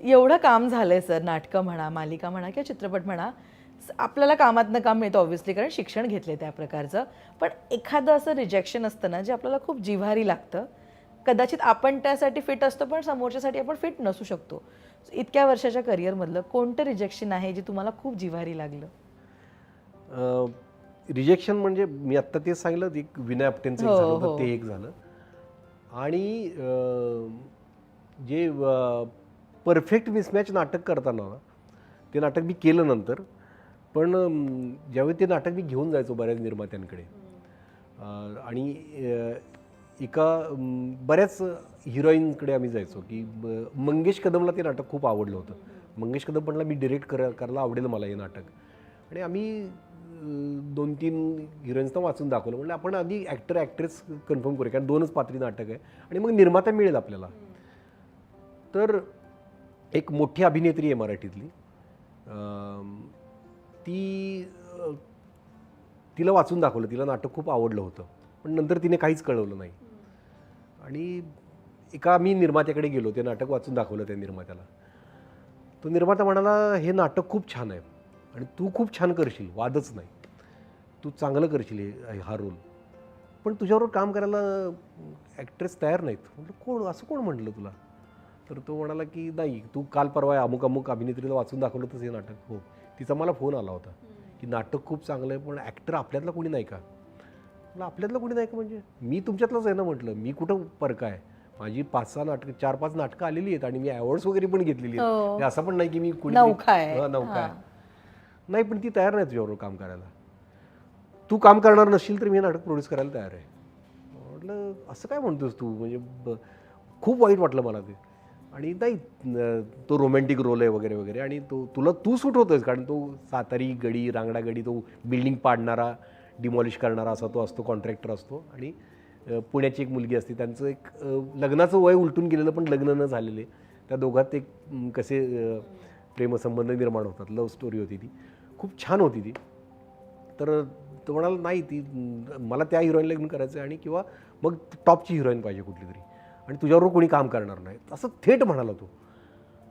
एवढं काम झालंय सर नाटकं म्हणा मालिका म्हणा किंवा चित्रपट म्हणा आपल्याला कामातनं काम मिळतं ऑब्व्हियसली कारण शिक्षण घेतले त्या प्रकारचं. पण एखादं असं रिजेक्शन असतं ना जे आपल्याला खूप जिव्हारी लागतं. कदाचित आपण त्यासाठी फिट असतो पण समोरच्यासाठी आपण फिट नसू शकतो. इतक्या वर्षाच्या करिअरमधलं कोणतं रिजेक्शन आहे जे तुम्हाला खूप जिव्हारी लागलं? रिजेक्शन म्हणजे मी आत्ता तेच सांगितलं एक विनय आपटेंचं हो, झालं हो. ते एक झालं. आणि जे परफेक्ट मिसमॅच नाटक करताना ते नाटक मी केलं नंतर पण ज्यावेळी ते नाटक मी घेऊन जायचो बऱ्याच निर्मात्यांकडे आणि एका बऱ्याच हिरोईनकडे आम्ही जायचो की मंगेश कदमला ते नाटक खूप आवडलं होतं. मंगेश कदम म्हणला मी डिरेक्ट कर करायला आवडेल मला हे नाटक. आणि आम्ही दोन तीन हिरोईन्सना वाचून दाखवलं. म्हणलं आपण आधी ॲक्टर ॲक्ट्रेस कन्फर्म करूया कारण दोनच पात्री नाटक आहे. आणि मग निर्माता मिळेल आपल्याला. तर एक मोठी अभिनेत्री आहे मराठीतली. ती तिला वाचून दाखवलं तिला नाटक खूप आवडलं होतं. पण नंतर तिने काहीच कळवलं नाही. आणि एका मी निर्मात्याकडे गेलो ते नाटक वाचून दाखवलं त्या निर्मात्याला. तो निर्माता म्हणाला हे नाटक खूप छान आहे आणि तू खूप छान करशील वादच नाही. तू चांगलं करशील हे- हा रोल. पण तुझ्याबरोबर काम करायला ॲक्ट्रेस तयार नाहीत. म्हटलं कोण असं कोण म्हटलं तुला? तर तो म्हणाला की नाही तू काल परवा अमुक अमुक अभिनेत्रीला वाचून दाखवलं होतंस हे नाटक. हो. तिचा मला फोन आला होता की नाटक खूप चांगलं आहे पण ॲक्टर आपल्यातला कोणी नाही का? म्हटलं आपल्यातलं कोणी नाही का म्हणजे? मी तुमच्यातलंच आहे ना म्हटलं मी कुठं परका आहे? माझी पाच सहा नाटकं चार पाच नाटकं आलेली आहेत आणि मी अवॉर्ड्स वगैरे पण घेतलेली आहेत. हो. असं पण नाही की मी कुणी नौका आहे. नाही पण ती तयार नाही तुझ्याबरोबर काम करायला. तू काम करणार नसशील तर मी हे नाटक प्रोड्यूस करायला तयार आहे. म्हटलं असं काय म्हणतोस तू? म्हणजे खूप वाईट वाटलं मला ते. आणि नाही तो रोमॅन्टिक रोल आहे वगैरे वगैरे. आणि तो तुला तू सूट होतोयस कारण तो सातारी गडी रांगडा गडी तो बिल्डिंग पाडणारा डिमॉलिश करणारा असा तो असतो कॉन्ट्रॅक्टर असतो. आणि पुण्याची एक मुलगी असते त्यांचं एक लग्नाचं वय उलटून गेलेलं पण लग्न न झालेले त्या दोघात एक कसे प्रेमसंबंध निर्माण होतात. लव्ह स्टोरी होती ती. खूप छान होती ती. तर तो म्हणाला नाही ती मला त्या हिरोईनला घेऊन करायचं आहे आणि किंवा मग टॉपची हिरोईन पाहिजे कुठली तरी. आणि तुझ्याबरोबर कोणी काम करणार नाही. असं थेट म्हणाला तो.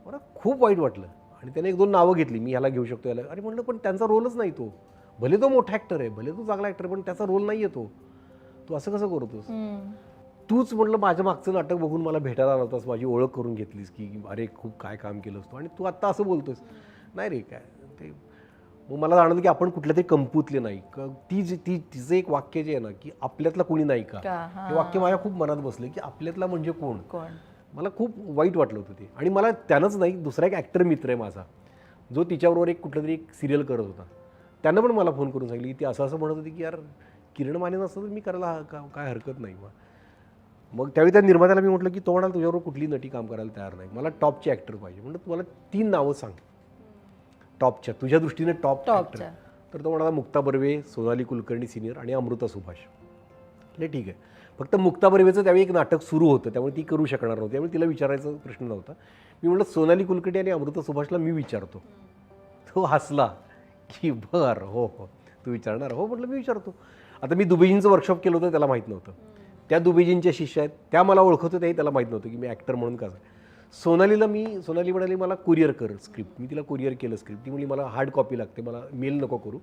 मला खूप वाईट वाटलं. आणि त्याने एक दोन नावं घेतली. मी ह्याला घेऊ शकतो याला. अरे म्हटलं पण त्यांचा रोलच नाही तो. भले तो मोठा ॲक्टर आहे भले तो चांगला ॲक्टर पण त्याचा रोल नाही आहे तो. तू असं कसं करतोस. तूच म्हटलं माझ्या मागचं नाटक बघून मला भेटायला आला होतास माझी ओळख करून घेतलीस की अरे खूप काय काम केलं असतो आणि तू आत्ता असं बोलतोस. नाही रे काय ते मग मला जाणवलं की आपण कुठल्या तरी कंपूतले नाही. क- ती जी ती तिचं एक वाक्य जे आहे ना की आपल्यातला कोणी नाही का? का? हा. हे. वाक्य माझ्या खूप मनात बसलं की आपल्यातला म्हणजे कोण? कोण? मला खूप वाईट वाटलं होतं ते. आणि मला त्यानंच नाही दुसरा एक ॲक्टर मित्र आहे माझा जो तिच्याबरोबर एक कुठलं तरी एक सिरियल करत होता. त्यानं पण मला फोन करून सांगितलं की ती असं असं म्हणत होती की यार किरण माने नसतं तर मी करायला हा- का- काय हरकत नाही बा मग त्यावेळी त्या निर्मात्याला मी म्हटलं की तो म्हणाला तुझ्याबरोबर कुठली नटी काम करायला तयार नाही. मला टॉपची ॲक्टर पाहिजे. म्हटलं तुम्हाला तीन नावं सांग. टॉपच्या तुझ्या दृष्टीने टॉप टॉपच्या. तर तो म्हणाला मुक्ता बर्वे सोनाली कुलकर्णी सिनियर आणि अमृता सुभाष. म्हटलं ठीक आहे. फक्त मुक्ता बर्वेचं त्यावेळी एक नाटक सुरू होतं त्यामुळे ती करू शकणार नव्हती. त्यामुळे तिला विचारायचा प्रश्न नव्हता. मी म्हटलं सोनाली कुलकर्णी आणि अमृता सुभाषला मी विचारतो. तो हसला की बर हो हो तू विचारणार? हो म्हटलं मी विचारतो. आता मी दुबेजींचं वर्कशॉप केलं होतं त्याला माहीत नव्हतं. त्या दुबेजींच्या शिष्य आहेत त्या मला ओळखत होत्याही त्याला माहीत नव्हतं की मी ॲक्टर म्हणून कसं सोनालीला मी सोनाली म्हणाली मला कुरिअर कर स्क्रिप्ट मी तिला कुरिअर केलं स्क्रिप्ट ती म्हणली मला हार्ड कॉपी लागते मला मेल नको करू.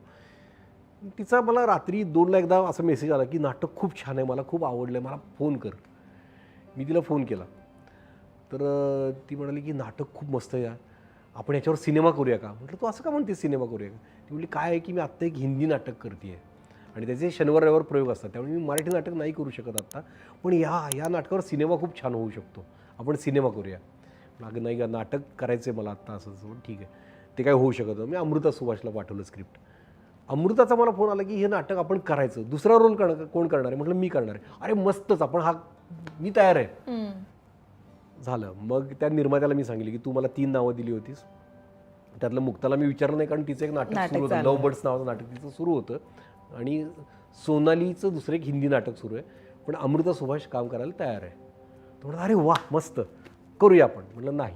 तिचा मला रात्री दोनला एकदा असा मेसेज आला की नाटक खूप छान आहे मला खूप आवडलं आहे मला फोन कर. मी तिला फोन केला. तर ती म्हणाली की नाटक खूप मस्त आहे यार. आपण याच्यावर सिनेमा करूया का? म्हटलं तू असं का म्हणते सिनेमा करूया का? ती म्हणली काय आहे की मी आत्ता एक हिंदी नाटक करते आहे आणि त्याचे शनिवार रविवार प्रयोग असतात. त्यामुळे मी मराठी नाटक नाही करू शकत आत्ता. पण या या नाटकावर सिनेमा खूप छान होऊ शकतो. आपण सिनेमा करूया. अगं नाही का नाटक करायचं आहे मला आत्ता असं ठीक आहे. ते काय होऊ शकत. मी अमृता सुभाषला पाठवलं स्क्रिप्ट अमृताचा मला फोन आला की हे नाटक आपण करायचं. दुसरा रोल करणार कोण करणार आहे? म्हटलं मी करणार आहे. अरे मस्तच. आपण हा मी तयार आहे. झालं. मग त्या निर्मात्याला मी सांगितलं की तू मला तीन नावं दिली होतीस. त्यातलं मुक्ताला मी विचारलं नाही कारण तिचं एक नाटक सुरू होतं. चालू लव बर्ड्स नावाचं नाटक तिचं सुरू होतं. आणि सोनालीचं दुसरं एक हिंदी नाटक सुरू आहे. पण अमृता सुभाष काम करायला तयार आहे. तो म्हणा अरे वा मस्त. करूया आपण. म्हटलं नाही.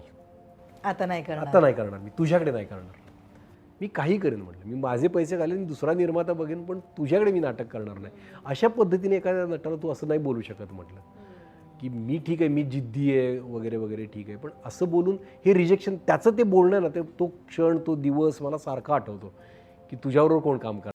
आता नाही करणार. आता नाही करणार मी. तुझ्याकडे नाही करणार. मी काही करेन म्हटलं मी माझे पैसे घालेन दुसरा निर्माता बघेन पण तुझ्याकडे मी नाटक करणार नाही. अशा पद्धतीने एखाद्या नटाला तू असं नाही बोलू शकत म्हटलं. की मी ठीक आहे मी जिद्दी आहे वगैरे वगैरे ठीक आहे. पण असं बोलून हे रिजेक्शन त्याचं ते बोलणं ना ते तो क्षण तो दिवस मला सारखा आठवतो. की तुझ्याबरोबर कोण काम करणार?